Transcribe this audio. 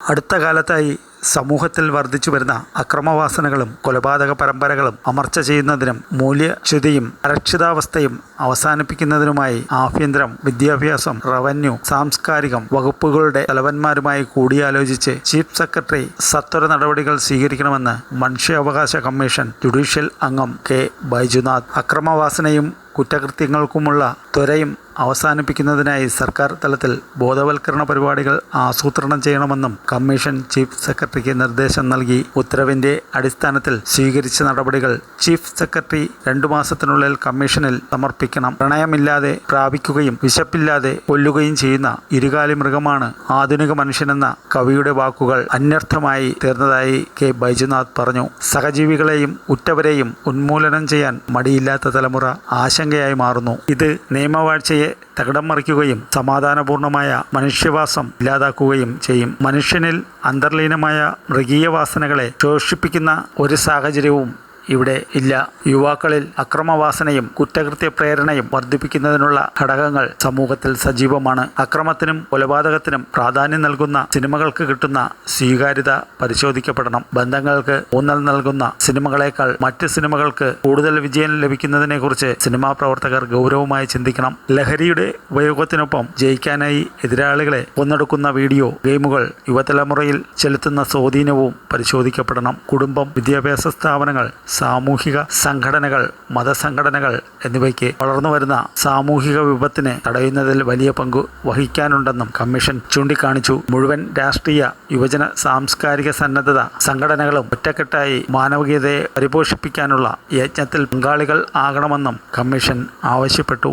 അടുത്ത കാലത്തായി സമൂഹത്തിൽ വർദ്ധിച്ചു വരുന്ന അക്രമവാസനകളും കൊലപാതക പരമ്പരകളും അമർച്ച ചെയ്യുന്നതിനും മൂല്യച്യുതിയും അരക്ഷിതാവസ്ഥയും അവസാനിപ്പിക്കുന്നതിനുമായി ആഭ്യന്തരം വിദ്യാഭ്യാസം റവന്യൂ സാംസ്കാരികം വകുപ്പുകളുടെ തലവന്മാരുമായി കൂടിയാലോചിച്ച് ചീഫ് സെക്രട്ടറി സത്വര നടപടികൾ സ്വീകരിക്കണമെന്ന് മനുഷ്യാവകാശ കമ്മീഷൻ ജുഡീഷ്യൽ അംഗം കെ. ബൈജുനാഥ്. അക്രമവാസനയും കുറ്റകൃത്യങ്ങൾക്കുമുള്ള ത്വരയും അവസാനിപ്പിക്കുന്നതിനായി സർക്കാർ തലത്തിൽ ബോധവൽക്കരണ പരിപാടികൾ ആസൂത്രണം ചെയ്യണമെന്നും കമ്മീഷൻ ചീഫ് സെക്രട്ടറിക്ക് നിർദ്ദേശം നൽകി. ഉത്തരവിന്റെ അടിസ്ഥാനത്തിൽ സ്വീകരിച്ച നടപടികൾ ചീഫ് സെക്രട്ടറി രണ്ടു മാസത്തിനുള്ളിൽ കമ്മീഷനിൽ സമർപ്പിക്കണം. പ്രണയമില്ലാതെ പ്രാപിക്കുകയും വിശപ്പില്ലാതെ കൊല്ലുകയും ചെയ്യുന്ന ഇരുകാലി മൃഗമാണ് ആധുനിക മനുഷ്യനെന്ന കവിയുടെ വാക്കുകൾ അന്യർത്ഥമായി തീർന്നതായി കെ. ബൈജുനാഥ് പറഞ്ഞു. സഹജീവികളെയും ഉറ്റവരെയും ഉന്മൂലനം ചെയ്യാൻ മടിയില്ലാത്ത തലമുറ ആശങ്കയായി മാറുന്നു. ഇത് നിയമവാഴ്ചയെ തകിടം മറിക്കുകയും സമാധാനപൂർണമായ മനുഷ്യവാസം ഇല്ലാതാക്കുകയും ചെയ്യും. മനുഷ്യനിൽ അന്തർലീനമായ മൃഗീയ വാസനകളെ ശോഷിപ്പിക്കുന്ന ഒരു സാഹചര്യവും ഇവിടെ ഇല്ല. യുവാക്കളിൽ അക്രമവാസനയും കുറ്റകൃത്യ പ്രേരണയും വർദ്ധിപ്പിക്കുന്നതിനുള്ള ഘടകങ്ങൾ സമൂഹത്തിൽ സജീവമാണ്. അക്രമത്തിനും കൊലപാതകത്തിനും പ്രാധാന്യം നൽകുന്ന സിനിമകൾക്ക് കിട്ടുന്ന സ്വീകാര്യത പരിശോധിക്കപ്പെടണം. ബന്ധങ്ങൾക്ക് ഊന്നൽ നൽകുന്ന സിനിമകളെക്കാൾ മറ്റ് സിനിമകൾക്ക് കൂടുതൽ വിജയം ലഭിക്കുന്നതിനെക്കുറിച്ച് സിനിമാ പ്രവർത്തകർ ഗൗരവമായി ചിന്തിക്കണം. ലഹരിയുടെ ഉപയോഗത്തിനൊപ്പം ജയിക്കാനായി എതിരാളികളെ കൊന്നെടുക്കുന്ന വീഡിയോ ഗെയിമുകൾ യുവതലമുറയിൽ ചെലുത്തുന്ന സ്വാധീനവും പരിശോധിക്കപ്പെടണം. കുടുംബം വിദ്യാഭ്യാസ സ്ഥാപനങ്ങൾ സാമൂഹിക സംഘടനകൾ മതസംഘടനകൾ എന്നിവയ്ക്ക് വളർന്നു വരുന്ന സാമൂഹിക വിപത്തിനെ തടയുന്നതിൽ വലിയ പങ്ക് വഹിക്കാനുണ്ടെന്നും കമ്മീഷൻ ചൂണ്ടിക്കാണിച്ചു. മുഴുവൻ രാഷ്ട്രീയ യുവജന സാംസ്കാരിക സന്നദ്ധത സംഘടനകളും ഒറ്റക്കെട്ടായി മാനവികതയെ പരിപോഷിപ്പിക്കാനുള്ള യജ്ഞത്തിൽ പങ്കാളികൾ ആകണമെന്നും കമ്മീഷൻ ആവശ്യപ്പെട്ടു.